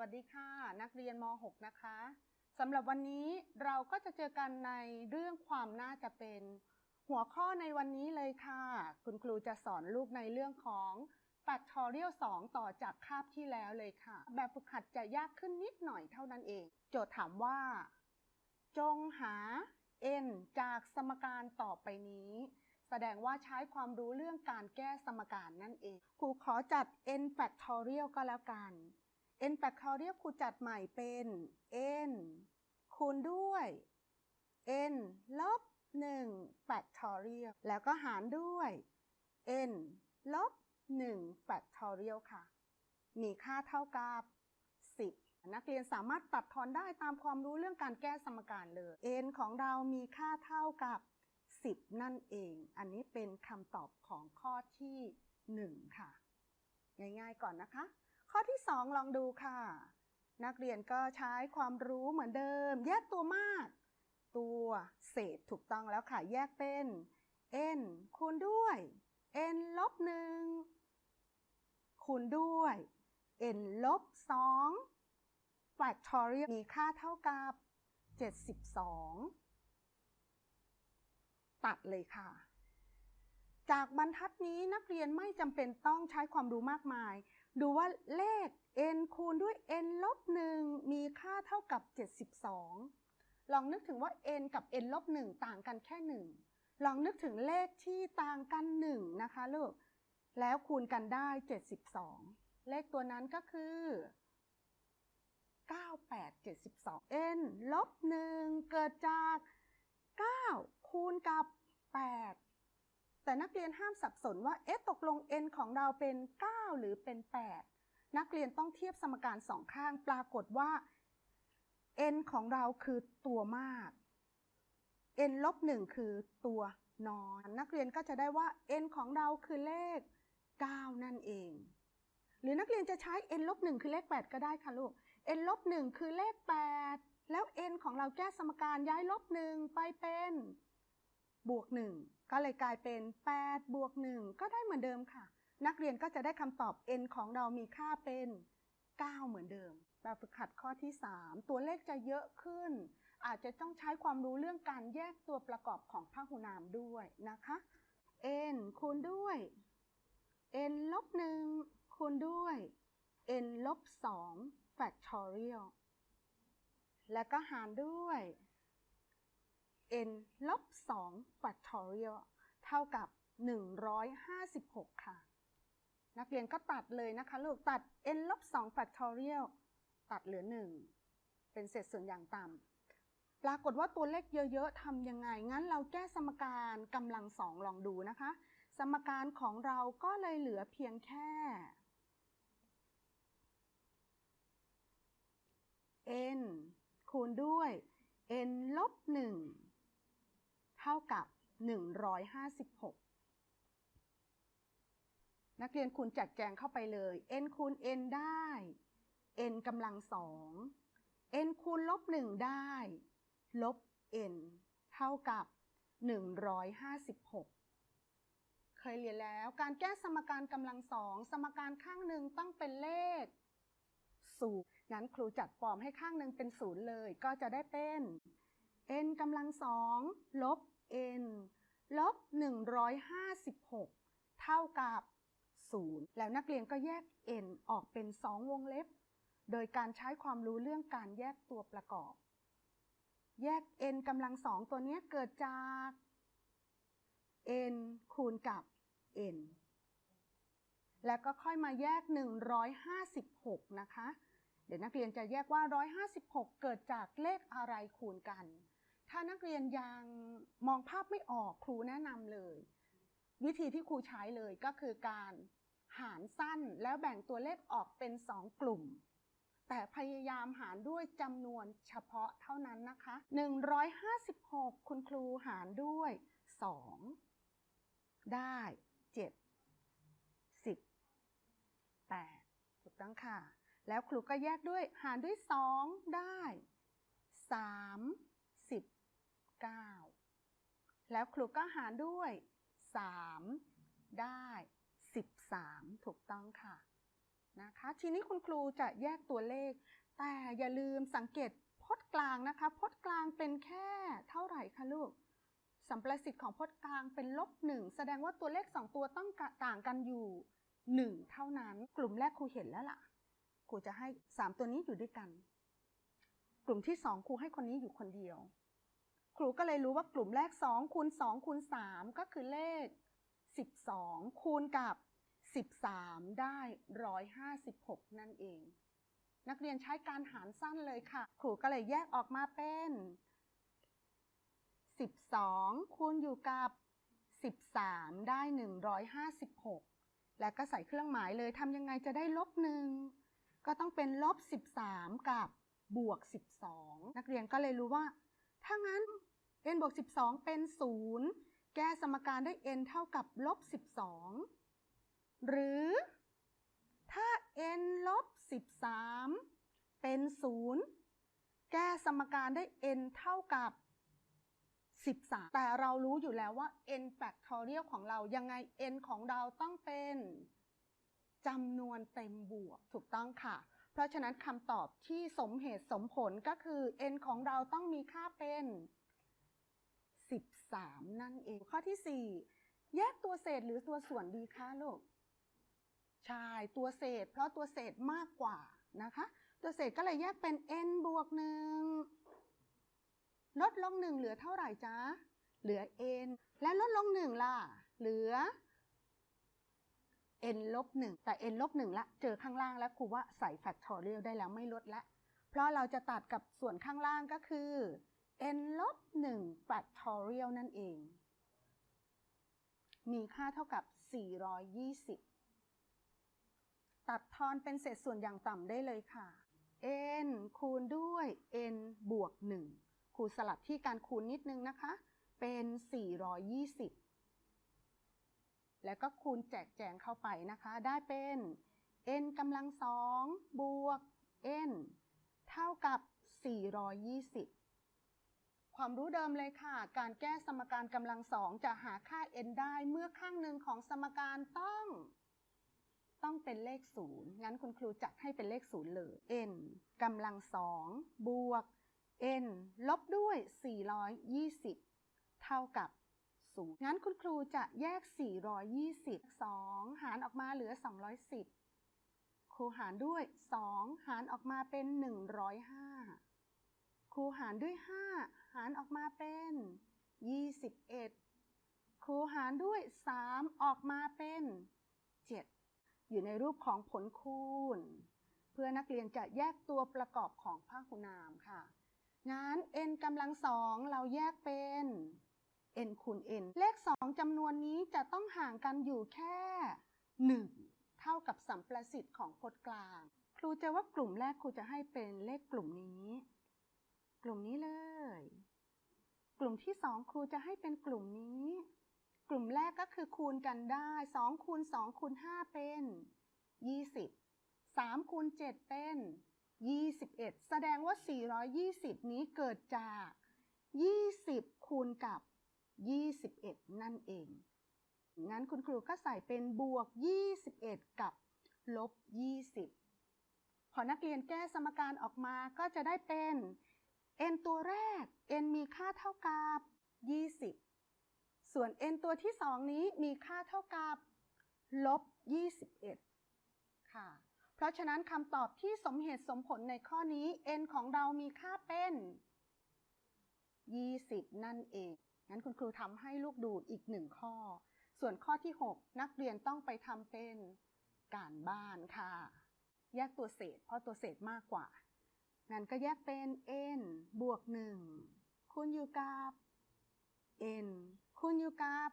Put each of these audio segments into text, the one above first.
วัสดีค่ะ นักเรียนม .6 นะคะสำหรับวันนี้เราก็จะเจอกันในเรื่องความน่าจะเป็น หัวข้อในวันนี้เลยค่ะ คุณครูจะสอนลูกในเรื่องของ Factorial 2 ต่อจากคาบที่แล้วเลยค่ะ แบบฝึกหัดจะยากขึ้นนิดหน่อยเท่านั้นเอง โจทย์ถามว่า จงหา n จากสมการต่อไปนี้ แสดงว่าใช้ความรู้เรื่องการแก้สมการนั่นเองครูขอจัด n factorial ก็แล้วกัน n factorial ครูจัดใหม่เป็น n คูณด้วย n ลบ1 factorial แล้วก็หารด้วย n ลบ1 factorial ค่ะ มีค่าเท่ากับ 10 นักเรียนสามารถตัดทอนได้ตามความรู้เรื่องการแก้สมการเลย n ของเรามีค่าเท่ากับ 10 นั่นเอง อันนี้เป็นคำตอบของข้อที่ 1 ค่ะ ง่ายๆก่อนนะคะ ข้อที่ 2 ลองดูค่ะ นักเรียนก็ใช้ความรู้เหมือนเดิม แยกตัวมาก ตัวเศษถูกต้องแล้วค่ะ แยกเป็น n คูณด้วย n ลบ1คูณด้วย n ลบ2 factorial มีค่าเท่ากับ 72 ตัดเลยค่ะ จากบรรทัดนี้นักเรียนไม่จำเป็นต้องใช้ความรู้มากมาย ดูว่าเลข n คูณด้วย n ลบ1มีค่าเท่ากับ 72 ลองนึกถึงว่า n กับ n ลบ1ต่างกันแค่ 1 ลองนึกถึงเลขที่ต่างกัน 1 นะคะลูก แล้วคูณกันได้ 72 เลขตัวนั้นก็คือ 9872 n ลบ1เกิดจาก 9 คูณกับ 8 แต่นักเรียนห้ามสับสนว่าเอ๊ะตกลง n ของเราเป็น 9 หรือเป็น 8 นักเรียนต้องเทียบสมการสองข้าง ปรากฏว่า n ของเราคือตัวมาก n ลบ1คือตัวน้อยนักเรียนก็จะได้ว่า n ของเราคือเลข 9 นั่นเอง หรือนักเรียนจะใช้ n ลบ1คือเลข 8 ก็ได้ค่ะลูก n ลบ1คือเลข 8 แล้ว n ของเราแก้สมการย้ายลบ1ไปเป็น บวก1ก็เลยกลายเป็น8บวก1ก็ได้เหมือนเดิมค่ะ นักเรียนก็จะได้คำตอบ n ของเรามีค่าเป็น 9 เหมือนเดิม แบบฝึกหัดข้อที่ 3 ตัวเลขจะเยอะขึ้น อาจจะต้องใช้ความรู้เรื่องการแยกตัวประกอบของพหุนามด้วยนะคะ n คูณด้วย n ลบ1คูณด้วย n ลบ2 factorial และก็หารด้วย n ลบ2 factorial เท่ากับ 156 ค่ะ นักเรียนก็ตัดเลยนะคะลูก ตัด n ลบ2 factorial ตัดเหลือ 1 เป็นเศษส่วนอย่างต่ำ ปรากฏว่าตัวเลขเยอะ ๆ ทำยังไง งั้นเราแก้สมการกำลังสองลองดูนะคะ สมการของเราก็เลยเหลือเพียงแค่ n คูณด้วย n ลบ1 เท่ากับ 156 นักเรียนคูณจัดแจงเข้าไปเลย n คูณ n ได้ n กำลังสอง n คูณลบ1ได้ ลบ n เท่ากับ 156 เคยเรียนแล้วการแก้สมการกำลังสอง สมการข้างหนึ่งต้องเป็นเลขศูนย์งั้นครูจัดฟอร์มให้ข้างหนึ่งเป็นศูนย์เลย ก็จะได้เป็น n กำลังสองลบ n ลบ 156 เท่ากับ 0 แล้วนักเรียนก็แยก n ออกเป็น 2 วงเล็บ โดยการใช้ความรู้เรื่องการแยกตัวประกอบ แยก n กำลังสองตัวนี้เกิดจาก n คูณกับ n แล้วก็ค่อยมาแยก 156 นะคะ เดี๋ยวนักเรียนจะแยกว่า 156 เกิดจากเลขอะไรคูณกัน ถ้านักเรียนยังมองภาพไม่ออกครูแนะนำเลย วิธีที่ครูใช้เลยก็คือการหารสั้นแล้วแบ่งตัวเลขออกเป็น 2 กลุ่ม แต่พยายามหารด้วยจำนวนเฉพาะเท่านั้นนะคะ 156 คุณครูหารด้วย 2 ได้ 7 10 8 ถูกต้องค่ะ แล้วครูก็แยกด้วยหารด้วย 2 ได้ 3 9 แล้วครูก็หารด้วย 3 ได้ 13 ถูกต้องค่ะนะคะทีนี้คุณครูจะแยกตัวเลข แต่อย่าลืมสังเกตพจน์กลางนะคะ พจน์กลางเป็นแค่เท่าไหร่คะลูกสัมประสิทธิ์ของพจน์กลางเป็นลบหนึ่งแสดงว่าตัวเลขสองตัวต้องต่างกันอยู่หนึ่งเท่านั้นกลุ่มแรกครูเห็นแล้วล่ะครูจะให้สามตัวนี้อยู่ด้วยกัน กลุ่มที่สองครูให้คนนี้อยู่คนเดียว ครูก็เลยรู้ว่ากลุ่มแรก2คูณ2คูณ3ก็คือเลข 12 คูณกับ 13 ได้ 156 นั่นเอง นักเรียนใช้การหารสั้นเลยค่ะ ครูก็เลยแยกออกมาเป็น 12 คูณอยู่กับ 13 ได้ 156 แล้วก็ใส่เครื่องหมายเลยทำยังไงจะได้ลบหนึ่งก็ต้องเป็นลบ 13 กับบวก 12 นักเรียนก็เลยรู้ว่า ถ้างั้น n บวก 12 เป็น 0 แก้สมการได้ n เท่ากับลบ 12 หรือถ้า n ลบ 13 เป็น 0 แก้สมการได้ n เท่ากับ 13 แต่เรารู้อยู่แล้วว่า n factorial ของเรายังไง n ของเราต้องเป็นจำนวนเต็มบวกถูกต้องค่ะ เพราะฉะนั้นคำตอบที่สมเหตุสมผลก็คือ n ของเราต้องมีค่าเป็น 13 นั่นเอง ข้อที่ 4 แยกตัวเศษหรือตัวส่วนดีคะลูกใช่ตัวเศษ เพราะตัวเศษมากกว่านะคะ ตัวเศษก็เลยแยกเป็น n บวกหนึ่งลดลงหนึ่งเหลือเท่าไหร่จ๊ะเหลือ n และลดลงหนึ่งล่ะ เหลือ n ลบหนึ่งแต่ n ลบหนึ่งละเจอข้างล่างแล้วครูว่าใส่ factorial ได้แล้วไม่ลดละ เพราะเราจะตัดกับส่วนข้างล่างก็คือ n ลบ1 factorial นั่นเอง มีค่าเท่ากับ 420 ตัดทอนเป็นเศษส่วนอย่างต่ำได้เลยค่ะ n คูณด้วย n บวก 1 ครูสลับที่การคูณนิดนึงนะคะ เป็น 420 แล้วก็คูณแจกแจงเข้าไปนะคะ ได้เป็น n กำลังสองบวก n เท่ากับ 420 ความรู้เดิมเลยค่ะ การแก้สมการกำลังสองจะหาค่า n ได้เมื่อข้างหนึ่งของสมการต้อง ต้องเป็นเลขศูนย์งั้นคุณครูจัดให้เป็นเลขศูนย์เลย n กำลังสองบวก n ลบด้วย 420 เท่ากับ0งั้นคุณครูจะแยก 420 2 หารออกมาเหลือ 210 ครูหารด้วย 2 หารออกมาเป็น 105 ครูหารด้วย 5 หารออกมาเป็น 21 ครูหารด้วย 3 ออกมาเป็น 7 อยู่ในรูปของผลคูณ เพื่อนักเรียนจะแยกตัวประกอบของพหุนามค่ะ งั้น n กำลังสองเราแยกเป็น n คูณ n เลข 2จำนวนนี้จะต้องห่างกันอยู่แค่ 1 เท่ากับสัมประสิทธิ์ของพจน์กลาง ครูจะว่ากลุ่มแรกครูจะให้เป็นเลขกลุ่มนี้ กลุ่มนี้เลย กลุ่มที่2ครูจะให้เป็นกลุ่มนี้ กลุ่มแรกก็คือคูณกันได้2คูณ2คูณ5เป็น20 3คูณ7เป็น21แสดงว่า420นี้เกิดจาก20คูณกับ21นั่นเองงั้นคุณครูก็ใส่เป็นบวก 21 กับลบ 20 พอนักเรียนแก้สมการออกมาก็จะได้เป็น n ตัวแรก n มีค่าเท่ากับ 20 ส่วน n ตัวที่ 2 นี้มีค่าเท่ากับลบ 21 ค่ะ เพราะฉะนั้นคำตอบที่สมเหตุสมผลในข้อนี้ n ของเรามีค่าเป็น 20 นั่นเอง งั้นคุณครูทำให้ลูกดูอีกหนึ่งข้อ ส่วนข้อที่ 6 นักเรียนต้องไปทำเป็นการบ้านค่ะ แยกตัวเศษ เพราะตัวเศษมากกว่า งั้นก็แยกเป็น n บวก 1 คูณอยู่กับ n คูณอยู่กับ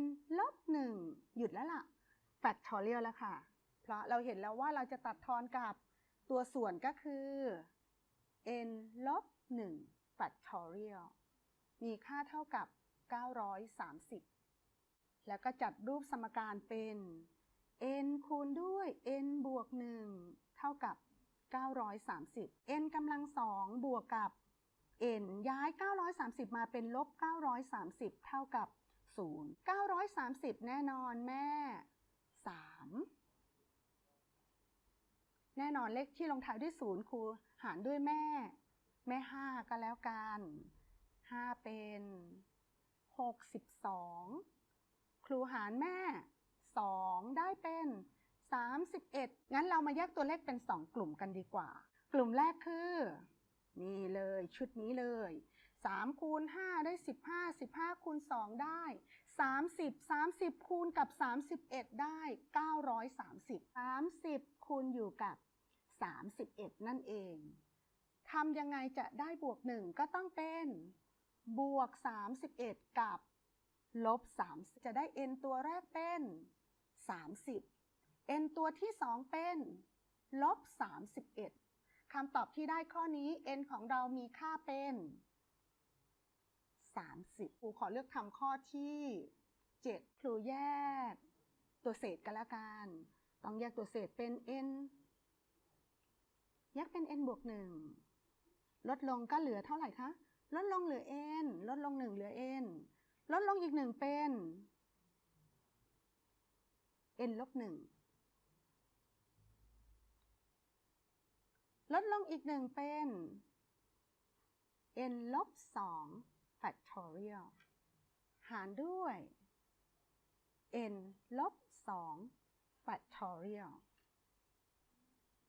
n ลบ 1 หยุดแล้วล่ะ factorial แล้วค่ะ เพราะเราเห็นแล้วว่าเราจะตัดทอนกับตัวส่วนก็คือ n ลบ1 factorial มีค่าเท่ากับ 930 แล้วก็จัดรูปสมการเป็น n คูณด้วย n บวก 1 เท่ากับ 930 n กำลังสองบวกกับ n ย้าย 930 มาเป็นลบ 930 เท่ากับ 0 930 แน่นอนแม่ 3 แน่นอนเลขที่ลงท้ายด้วยศูนย์ครูหารด้วยแม่ แม่ห้าก็แล้วกันห้าเป็นหกสิบสองครูหารแม่สองได้เป็น สามสิบเอ็ดงั้นเรามาแยกตัวเลขเป็นสองกลุ่มกันดีกว่า กลุ่มแรกคือ นี่เลยชุดนี้เลย 3 คูณ 5 ได้ 15 15 คูณ 2 ได้ 30 30 คูณกับ 31 ได้ 930 30 คูณอยู่กับ 31 นั่นเองทำยังไงจะได้บวก 1 ก็ต้องเป็น บวก 31 กับ ลบ 3 จะได้ n ตัวแรกเป็น 30 n ตัวที่ 2 เป็นลบ31คำตอบที่ได้ข้อนี้ n ของเรามีค่าเป็น 30 ครูขอเลือกทำข้อที่ 7 ครูแยก ตัวเศษกันละกัน ต้องแยกตัวเศษเป็น n แยกเป็น n บวก 1 ลดลงก็เหลือเท่าไหร่คะ ลดลงเหลือ n ลดลง 1 เหลือ n ลดลงอีก 1 เป็น n ลบ1 ลดลงอีก1เป็น n ลบ2 factorial หารด้วย n ลบ2 factorial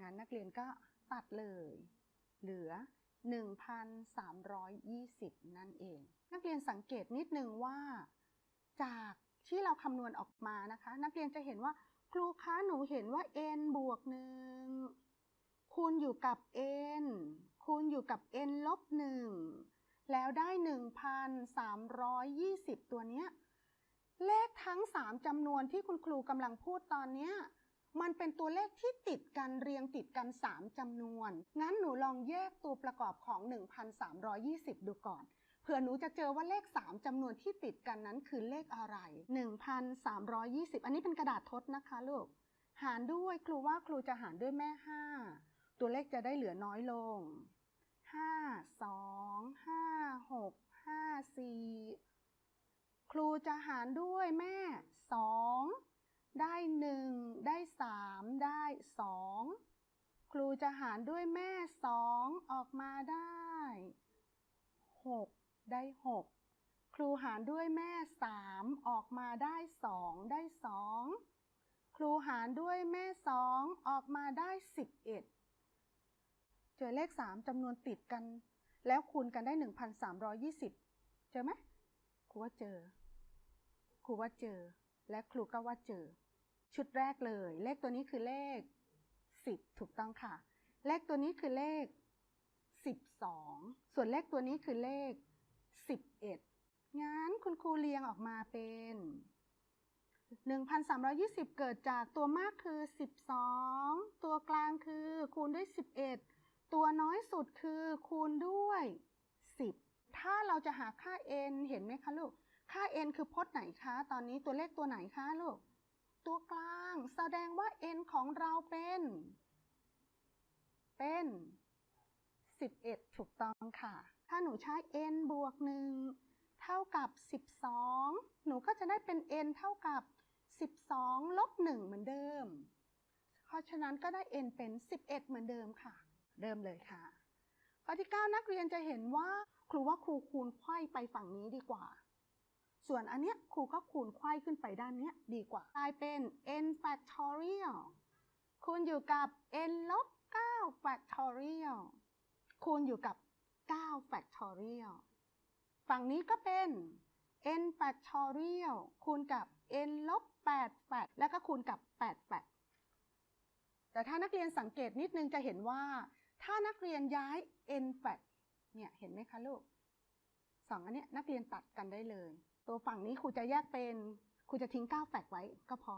งั้นนักเรียนก็ตัดเลย เหลือ 1,320 นั่นเอง นักเรียนสังเกตนิดนึงว่า จากที่เราคำนวณออกมานะคะ นักเรียนจะเห็นว่าครูคะหนูเห็นว่า n บวกหนึ่ง คูณอยู่กับ n คูณอยู่กับ n ลบหนึ่งแล้วได้ 1,320 ตัวเนี้ยเลขทั้ง 3จำนวนที่คุณครูกำลังพูดตอนเนี้ยมันเป็นตัวเลขที่ติดกันเรียงติดกัน 3จำนวน งั้นหนูลองแยกตัวประกอบของ 1,320 ดูก่อน เผื่อหนูจะเจอว่าเลข 3จำนวนที่ติดกันนั้นคือเลขอะไร 1,320 อันนี้เป็นกระดาษทดนะคะลูก หารด้วยครูว่าครูจะหารด้วยแม่ 5 ตัวเลขจะได้เหลือน้อยลง 5 2 5 6 5 4 ครูจะหารด้วยแม่ 2 ได้ 1 ได้ 3 ได้ 2 ครูจะหารด้วยแม่ 2 ออกมาได้ 6 ได้ 6ครูหารด้วยแม่ 3 ออกมาได้ 2 ได้ 2 ครูหารด้วยแม่ 2 ออกมาได้ 11 เจอเลข 3จำนวนติดกัน แล้วคูณกันได้ 1,320 เจอไหมครูว่าเจอ ครูว่าเจอ และครูก็ว่าเจอ ชุดแรกเลย เลขตัวนี้คือเลข 10 ถูกต้องค่ะ เลขตัวนี้คือเลข 12 ส่วนเลขตัวนี้คือเลข 11 งั้นคุณครูเรียงออกมาเป็น 1,320 เกิดจากตัวมากคือ 12 ตัวกลางคือคูณด้วย 11 ตัวน้อยสุดคือคูณด้วย 10 ถ้าเราจะหาค่า n เห็นไหมคะลูก ค่า n คือพจน์ไหนคะ ตอนนี้ตัวเลขตัวไหนคะลูก ตัวกลางแสดงว่า n ของเราเป็น เป็น 11 ถูกต้องค่ะ ถ้าหนูใช้ n บวก 1 เท่ากับ 12 หนูก็จะได้เป็น n เท่ากับ 12 ลบ 1 เหมือนเดิม เพราะฉะนั้นก็ได้ n เป็น 11 เหมือนเดิมค่ะ เริ่มเลยค่ะ ข้อที่ 9 นักเรียนจะเห็นว่าครูว่าครูคูณไขว้ไปฝั่งนี้ดีกว่า ส่วนอันเนี้ยครูก็คูณไขว้ขึ้นไปด้านเนี้ยดีกว่ากลายเป็น n factorial คูณอยู่กับ n ลบ9 factorial คูณอยู่กับ 9 factorial ฝั่งนี้ก็เป็น n factorial คูณกับ n ลบ8 fact แล้วก็คูณกับ8 fact แต่ถ้านักเรียนสังเกตนิดนึงจะเห็นว่า ถ้านักเรียนย้าย n f a t เนี่ยเห็นไหมคะลูกสองอันเนี้ยนักเรียนตัดกันได้เลย ตัวฝั่งนี้ครูจะแยกเป็นครูจะทิ้ง9แฟกไว้ก็พอ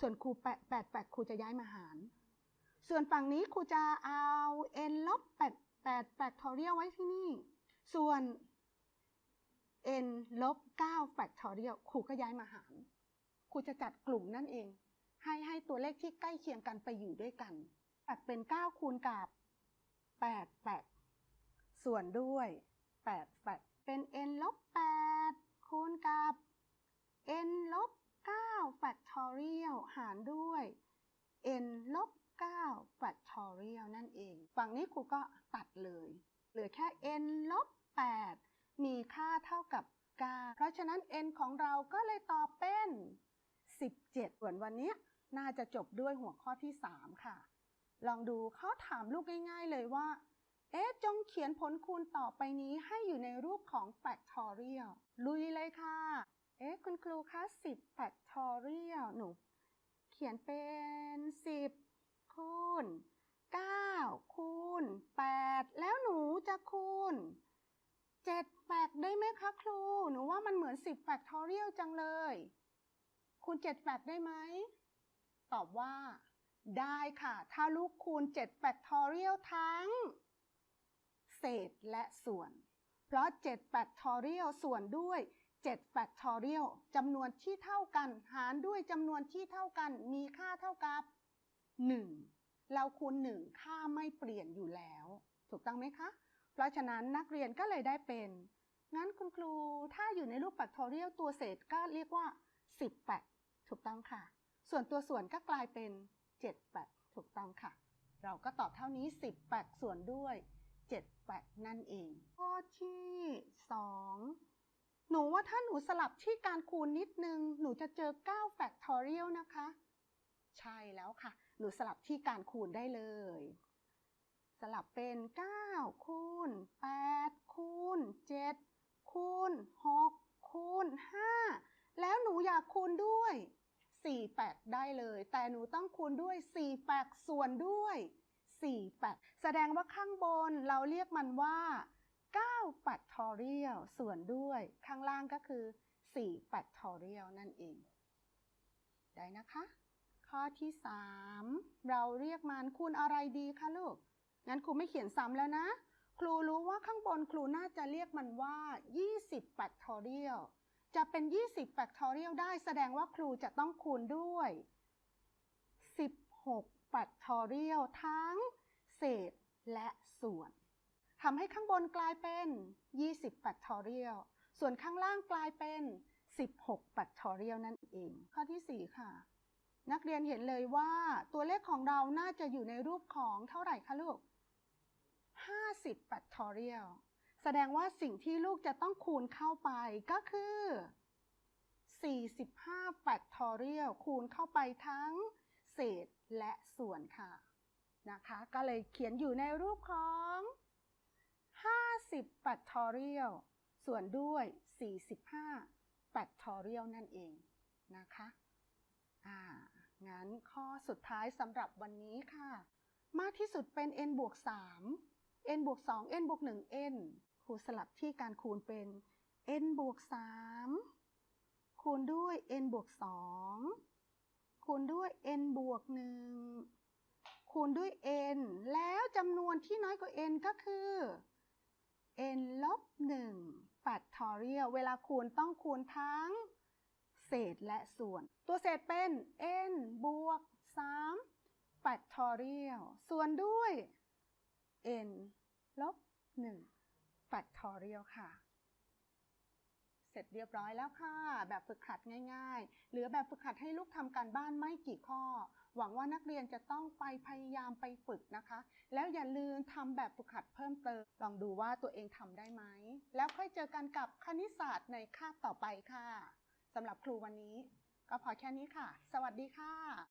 ส่วนครู8 8แฟกครูจะย้ายมาหาร ส่วนฝั่งนี้ครูจะเอา n ลบ8 8 factorial ไว้ที่นี่ ส่วน n ลบ9 factorial ครูก็ย้ายมาหาร ครูจะจัดกลุ่มนั่นเอง ให้ให้ตัวเลขที่ใกล้เคียงกันไปอยู่ด้วยกันแฟกเป็น 9 คูณกับ 8แฟกส่วนด้วย8แฟกเป็น n ลบ8คูณกับ n ลบ9 factorial หารด้วย n ลบ9 factorial factorial นั่นเอง ฝั่งนี้ครูก็ตัดเลย เหลือแค่ n ลบ8มีค่าเท่ากับ 9 เพราะฉะนั้น n ของเราก็เลยตอบเป็น 17 ส่วนวันนี้น่าจะจบด้วยหัวข้อที่ 3 ค่ะ ลองดูเขาถามลูกง่ายๆเลยว่า เอ๊ะ จงเขียนผลคูณต่อไปนี้ให้อยู่ในรูปของ factorial ลุยเลยค่ะ เอ๊ะ คุณครูคะ10 factorial หนู เขียนเป็น 10 คูณ 9 คูณ 8 แล้วหนูจะคูณ 7 แฟกได้ไหมคะครู หนูว่ามันเหมือน 10 factorial จังเลย คูณ 7 แฟกได้ไหม ตอบว่า ได้ค่ะ ถ้าลูกคูณ7 factorial ทั้ง เศษและส่วน เพราะ7 factorial ส่วนด้วย7 factorial จำนวนที่เท่ากัน หารด้วยจำนวนที่เท่ากัน มีค่าเท่ากับ 1 เราคูณ 1 ค่าไม่เปลี่ยนอยู่แล้ว ถูกต้องไหมคะ เพราะฉะนั้นนักเรียนก็เลยได้เป็น งั้นคุณครูถ้าอยู่ในรูป factorial ตัวเศษก็เรียกว่า 10 fact ถูกต้องค่ะ ส่วนตัวส่วนก็กลายเป็น 7 fact ถูกต้องค่ะ เราก็ตอบเท่านี้ 10 fact ส่วนด้วย7 fact นั่นเอง ข้อที่ 2 หนูว่าถ้าหนูสลับที่การคูณนิดนึง หนูจะเจอ9 factorial นะคะ ใช่แล้วค่ะ หนูสลับที่การคูณได้เลย สลับเป็น 9 คูณ 8 คูณ 7 คูณ 6 คูณ 5 แล้วหนูอยากคูณด้วย 4แปกได้เลย แต่หนูต้องคูณด้วย4แปกส่วนด้วย4แปกแสดงว่าข้างบนเราเรียกมันว่า9 factorial ส่วนด้วยข้างล่างก็คือ4 factorial นั่นเอง ได้นะคะ ข้อที่ 3 เราเรียกมันคูณอะไรดีคะลูก งั้นครูไม่เขียนซ้ำแล้วนะ ครูรู้ว่าข้างบนครูน่าจะเรียกมันว่า 20 factorial จะเป็น 20 factorial ได้แสดงว่าครูจะต้องคูณด้วย 16 factorial ทั้งเศษและส่วนทำให้ข้างบนกลายเป็น 20 factorial ส่วนข้างล่างกลายเป็น 16 factorial นั่นเอง ข้อที่ 4 ค่ะ นักเรียนเห็นเลยว่าตัวเลขของเราน่าจะอยู่ในรูปของเท่าไหร่คะลูก 50 factorial แสดงว่าสิ่งที่ลูกจะต้องคูณเข้าไปก็คือ 45 factorial คูณเข้าไปทั้งเศษและส่วนค่ะนะคะ ก็เลยเขียนอยู่ในรูปของ 50 factorial ส่วนด้วย 45 factorial นั่นเองนะคะอ่างั้นข้อสุดท้ายสำหรับวันนี้ค่ะ มากที่สุดเป็น n บวก3 n บวก2 n บวก1 n ครูสลับที่การคูณเป็น n บวก 3 คูณด้วย n บวก 2 คูณด้วย n บวก 1 คูณด้วย n แล้วจำนวนที่น้อยกว่า n ก็คือ n ลบ1 factorial เวลาคูณต้องคูณทั้ง เศษและส่วน ตัวเศษเป็น n บวก 3 factorial ส่วนด้วย n ลบ1 factorial ค่ะ เสร็จเรียบร้อยแล้วค่ะ แบบฝึกหัดง่าย ๆ เหลือแบบฝึกหัดให้ลูกทำการบ้านไม่กี่ข้อ หวังว่านักเรียนจะต้องไปพยายามไปฝึกนะคะ แล้วอย่าลืมทำแบบฝึกหัดเพิ่มเติม ลองดูว่าตัวเองทำได้ไหม แล้วค่อยเจอกันกับคณิตศาสตร์ในคาบต่อไปค่ะสำหรับครูวันนี้ ก็พอแค่นี้ค่ะ สวัสดีค่ะ